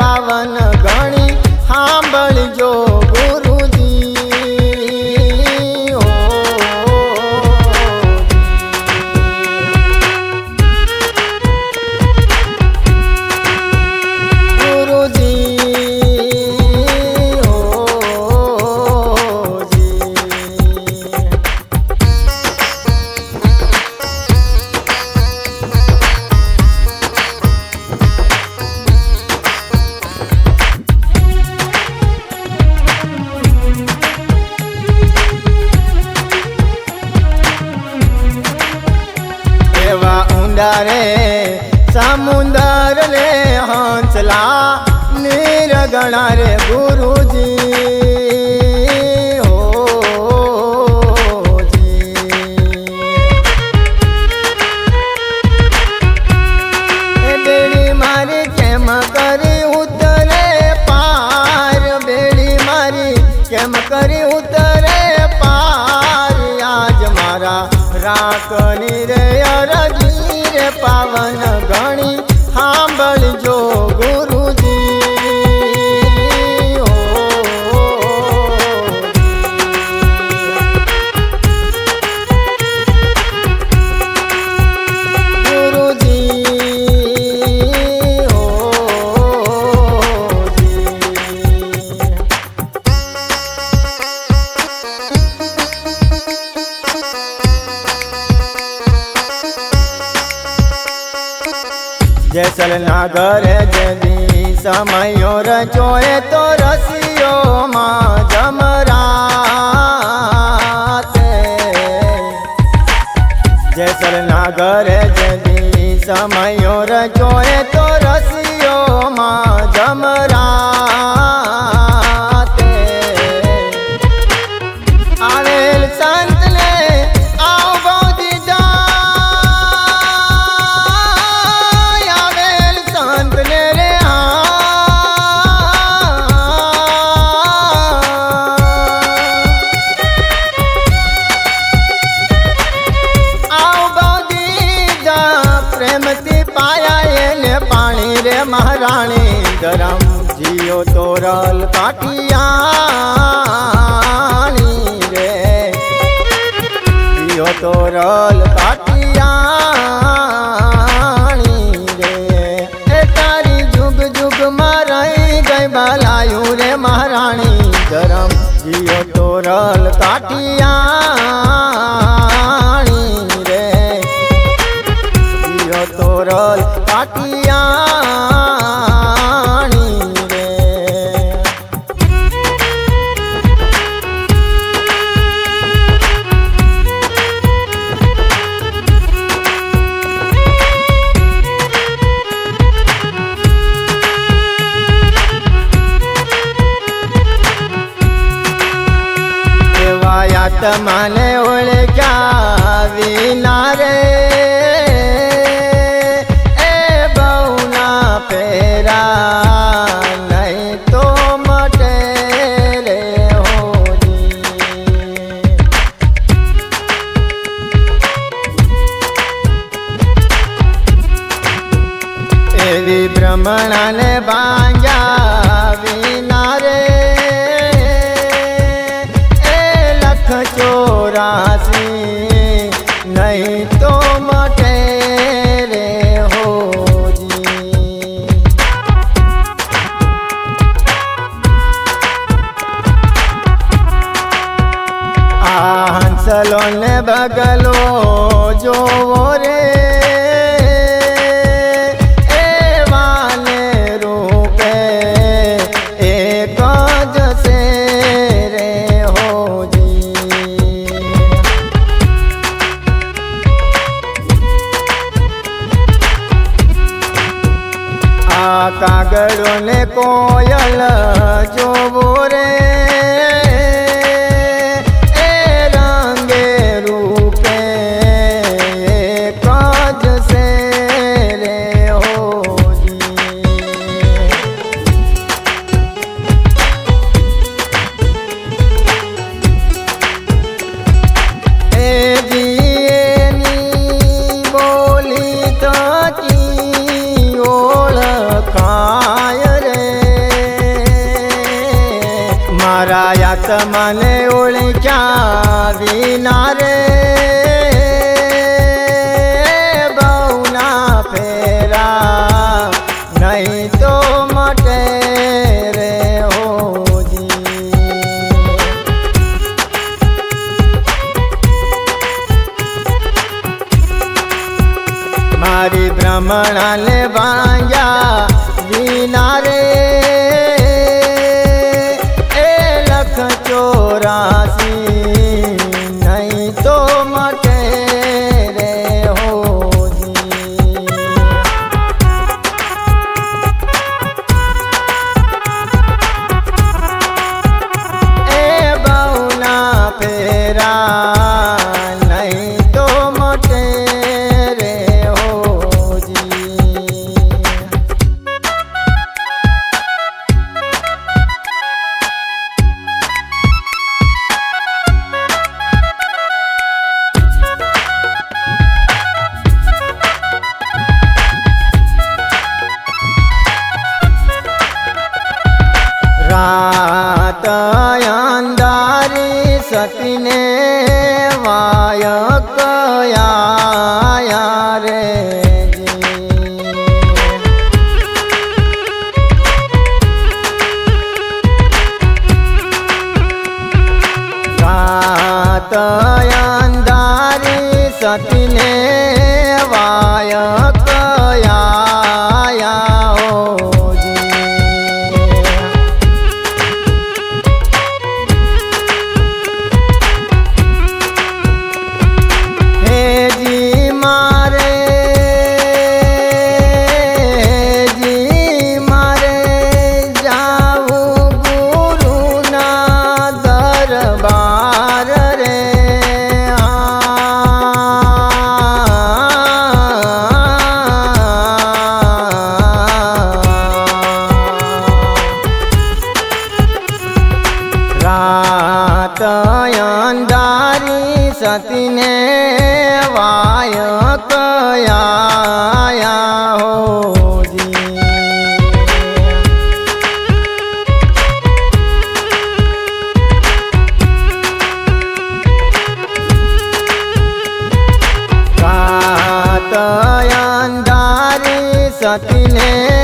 રાખની રે અરજી રે સમુંદર રે હંસલા નિરગણા રે ગુરુજી હો બેડી મારી કેમ કરી ઉતરે પાર? બેડી મારી કેમ કરી ઉતરે પાર? આજ મારા રાખની રે અરજી. રે પાવન જેસલના ઘરે જદી સમયો રચોએ તો રસિયોમાં જમરાશે. જેસલના ઘરે જદી સમયો રચોએ તો રસિયોમાં જમરાતે રે મહારાણી ગરમ જીઓ તોરલ પાટિયાણી રે. જીઓ તોરલ પાટિયાણી રે. એ તારી જુગ જુગમાં રહી ગઈ બલાયું રે મહારાણી ગરમ જીઓ તોરલ પાટિયાણી રે. જીઓ તોરલ પાટિયાણી તમાને ઓળખ્યા. આ ને બગલો જોવો રે. કાગળો ને કોયલ જોવો રે. જશે રે હોજી એ જીએની બોલી તકી ઓળખાય રે મારા ઓળખ્યા વિના રમણાલે ભાંગ્યા વિના રે. એ લખ ચોરાસી सतले અંધારી સતીને વાય કયા હો સતીને